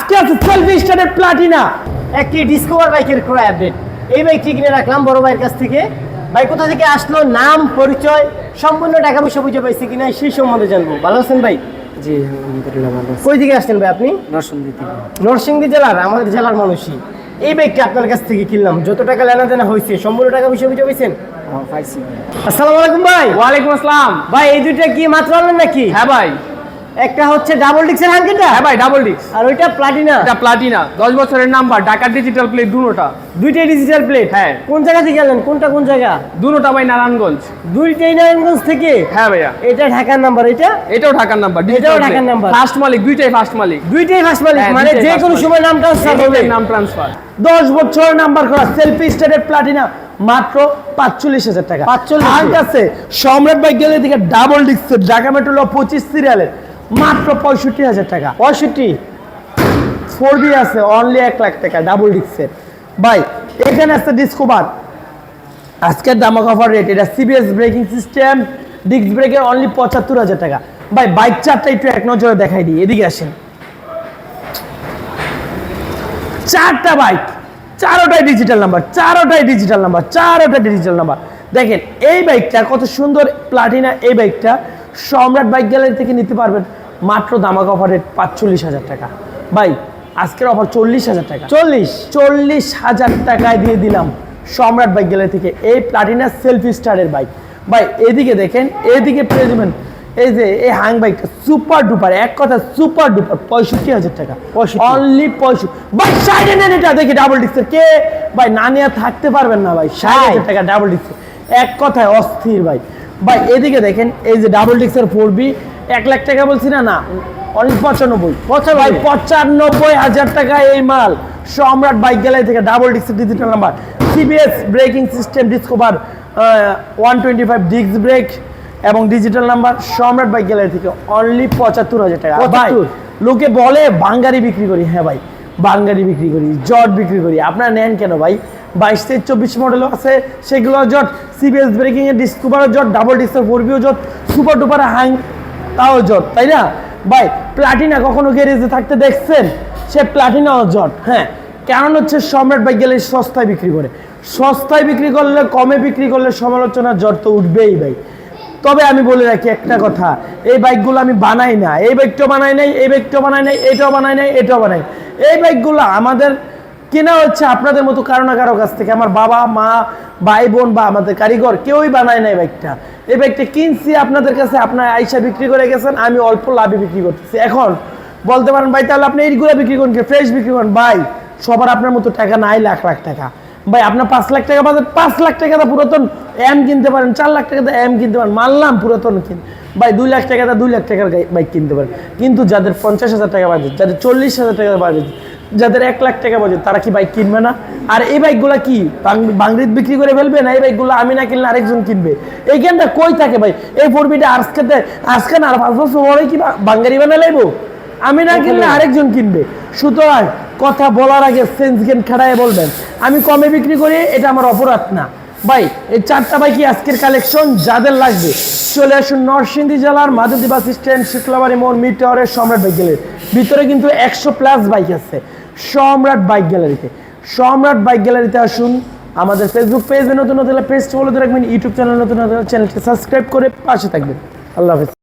আজকে আছে সেলফি স্টারের প্লাটিনা একটি ডিসকভার বাইকের ক্রয় আপডেট এই বাইকটি কিনে রাখলাম বড় ভাইয়ের কাছ থেকে। ভাই কোথা থেকে আসলো? নাম পরিচয় সম্পূর্ণ টাকা পয়সা বুঝে পাইছে কিনা সেই সম্বন্ধে জানব। ভালো আছেন ভাই? জি আলহামদুলিল্লাহ ভালো কই থেকে আসছেন ভাই আপনি? নরসিংদী থেকে। নরসিংদী জেলার আমাদের জেলার মানুষই। এই বাইকটা আপনার কাছ থেকে কিনলাম। যত টাকা লেনা দেনা হয়েছে সম্পূর্ণ টাকা পয়সা বুঝে পাইছেন? ভাই। আসসালামু আলাইকুম ভাই। ওয়ালাইকুম আসসালাম। ভাই এই দুইটা কি মাত্র আনলেন নাকি? হ্যাঁ ভাই। একটা হচ্ছে ডাবল ডিক্সের হাঙ্কিটা হ্যাঁ ভাই ডাবল ডিস্ক আর ওইটা প্লাটিনা এটা প্লাটিনা দশ বছরের নাম্বার ঢাকা ডিজিটাল প্লেট দুটোটা। দুইটাই ডিজিটাল প্লেট হ্যাঁ। কোন জায়গা থেকে কোনটা কোন জায়গা? দুটোটা ভাই নারায়ণগঞ্জ। দুইটাই নারায়ণগঞ্জ থেকে? হ্যাঁ ভাইয়া। এটা ঢাকার নাম্বার এটা? এটাও ঢাকার নাম্বার এটাও ঢাকার number। ফার্স্ট মালিক দুইটাই ফার্স্ট মালিক। দুইটাই ফার্স্ট মালিক হ্যাঁ, মানে যে কোনো সময় নাম ট্রান্সফার হবে। নাম ট্রান্সফার দশ বছর নাম্বার করা সেলফি স্টারের প্লাটিনা মাত্র পাঁচচল্লিশ হাজার টাকা। 45 হাঙ্ক আছে সম্রাট বাইক গেলে দিকে ডাবল ডিস্কের ঢাকা মেট্রো পঁচিশ সিরিয়ালের মাত্র পঁয়ষট্টি হাজার টাকা। পঁয়ষট্টি? ফোর বি আছে অনলি এক লাখ টাকা ডাবল ডিস্কের ভাই, এখানে আছে ডিসকোভার আজকের দামক অফার রেট এটা সিবিএস ব্রেকিং সিস্টেম ডিস্ক ব্রেকের অনলি পঁচাত্তর হাজার টাকা। ভাই বাইক চারটা একটু এক নজরে দেখাই দিই, এদিকে আসেন। চারটা বাইক চারোটাই ডিজিটাল নাম্বার চারোটাই ডিজিটাল নাম্বার চারোটাই ডিজিটাল নাম্বার দেখেন, এই বাইকটা কত সুন্দর প্লাটিনা এই বাইকটা সম্রাট বাইক গ্যালারি থেকে নিতে পারবেন। মাত্র দামাক অফার রেট পাঁচচল্লিশ হাজার টাকা। ভাই আজকের অফার চল্লিশ হাজার টাকা। চল্লিশ? চল্লিশ হাজার টাকায় দিয়ে দিলাম সম্রাট বাইক গ্যালারি থেকে। এই প্লাটিনা সেলফি স্টারের বাইক ভাই এদিকে দেখেন এদিকে যাবেন। এই যে এই হাং বাইকটা সুপার ডুপার এক কথা সুপার ডুপার পঁয়ষট্টি হাজার টাকা। অনলি পঁয়ষট্টি। ভাই সাইডে নেন এটা দেখি ডাবল ডিস্কের কে? ভাই না নিয়ে থাকতে পারবেন না ভাই ষাট হাজার টাকা ডাবল ডিস্কের এক কথায় অস্থির ভাই। ভাই এদিকে দেখেন এই যে ডাবল ডিস্কের ফোর বি এক লাখ টাকা বলছি না না অনলি পঁচানব্বই। ভাই পঁচানব্বই হাজার টাকা এই মাল। সম্রাট বাইক গ্যালারি থেকে double disc digital number CBS braking system discover one twenty five disc brake এবং digital number Samrat bike gallery থেকে অনলি পঁচাত্তর হাজার টাকা। ভাই লোকে বলে বাঙ্গারি বিক্রি করি। হ্যাঁ ভাই বাঙ্গারি বিক্রি করি জট বিক্রি করি। আপনারা নেন কেন ভাই? বাইশ থেকে চব্বিশ মডেলও আছে সেগুলো জট। সিবিএস ব্রেকিং এর ডিসকভারও জট ডাবল ডিস্কের ফোর বিও জট সুপার ডুপার হাং তাও জট, তাই না? ভাই প্লাটিনা কখনো গ্যারেজে থাকতে দেখছেন? সে প্লাটিনাও জট হ্যাঁ? কারণ হচ্ছে সম্রাট বাইক গেলে সস্তায় বিক্রি করে। সস্তায় বিক্রি করলে, কমে বিক্রি করলে সমালোচনা জট তো উঠবেই ভাই। তবে আমি বলে রাখি একটা কথা, এই বাইকগুলো আমি বানাই না। এই বাইকটাও বানাই নাই, এই বাইকটাও বানাই নাই, এটাও বানাই নাই, এটাও বানাই এই বাইকগুলো আমাদের কেনা হচ্ছে আপনাদের মতো কারও না কারও কাছ থেকে। আমার বাবা, মা ভাই বোন বা আমাদের কারিগর কেউই বানায় না এই বাইকটা। এই বাইকটা কিনছি আপনাদের কাছে, আপনার আইসা বিক্রি করে গেছেন, আমি অল্প লাভে বিক্রি করতেছি। এখন বলতে পারেন, ভাই, তাহলে আপনি এইগুলো বিক্রি করুন ফ্রেশ বিক্রি করেন? ভাই, সবার আপনার মতো টাকা নাই লাখ লাখ টাকা। ভাই, আপনার পাঁচ লাখ টাকা বাজার, পাঁচ লাখ টাকা পুরাতন এম কিনতে পারেন, চার লাখ টাকা এম কিনতে পারেন, মানলাম পুরাতন কিন। ভাই, দুই লাখ টাকা দুই লাখ টাকার বাইক কিনতে পারেন। কিন্তু যাদের পঞ্চাশ হাজার টাকা বাজেট, যাদের চল্লিশ হাজার টাকা বাজেট যাদের এক লাখ টাকা বাজেট তারা কি বাইক কিনবে না? আর এই বাইকগুলো কি? বাংরিত বিক্রি করে ফেলবে না? এই বাইকগুলো আমি না কিনলে আরেকজন কিনবে? এই গেমটা কই থাকে ভাই? এই ফোরবিটা আজকে আজকে না আর পাঁচ বছর পরে কি বাঙ্গারি বানা লাইবো? আমি না কিনলে আরেকজন কিনবে। সুতরাং কথা বলার আগে সেন্স গেম খেড়ায় বলবেন। আমি কমে বিক্রি করি এটা আমার অপরাধ না। ভাই এই চারটা বাইকই আজকের কালেকশন যাদের লাগবে। চলে আসুন নরসিংদী জেলার মাধবদী বাস স্ট্যান্ড শুক্লাবাড়ি মোড় মিড টাওয়ারের সম্রাট বাইক গ্যালারি ভিতরে কিন্তু একশো প্লাস বাইক আছে। সম্রাট বাইক গ্যালারিতে। সম্রাট বাইক গ্যালারিতে আসুন, আমাদের ফেসবুক পেজে নতুন নতুন পেজ বলে রাখবেন ইউটিউব চ্যানেল নতুন নতুন চ্যানেলকে সাবস্ক্রাইব করে পাশে থাকবেন। আল্লাহ হাফেজ।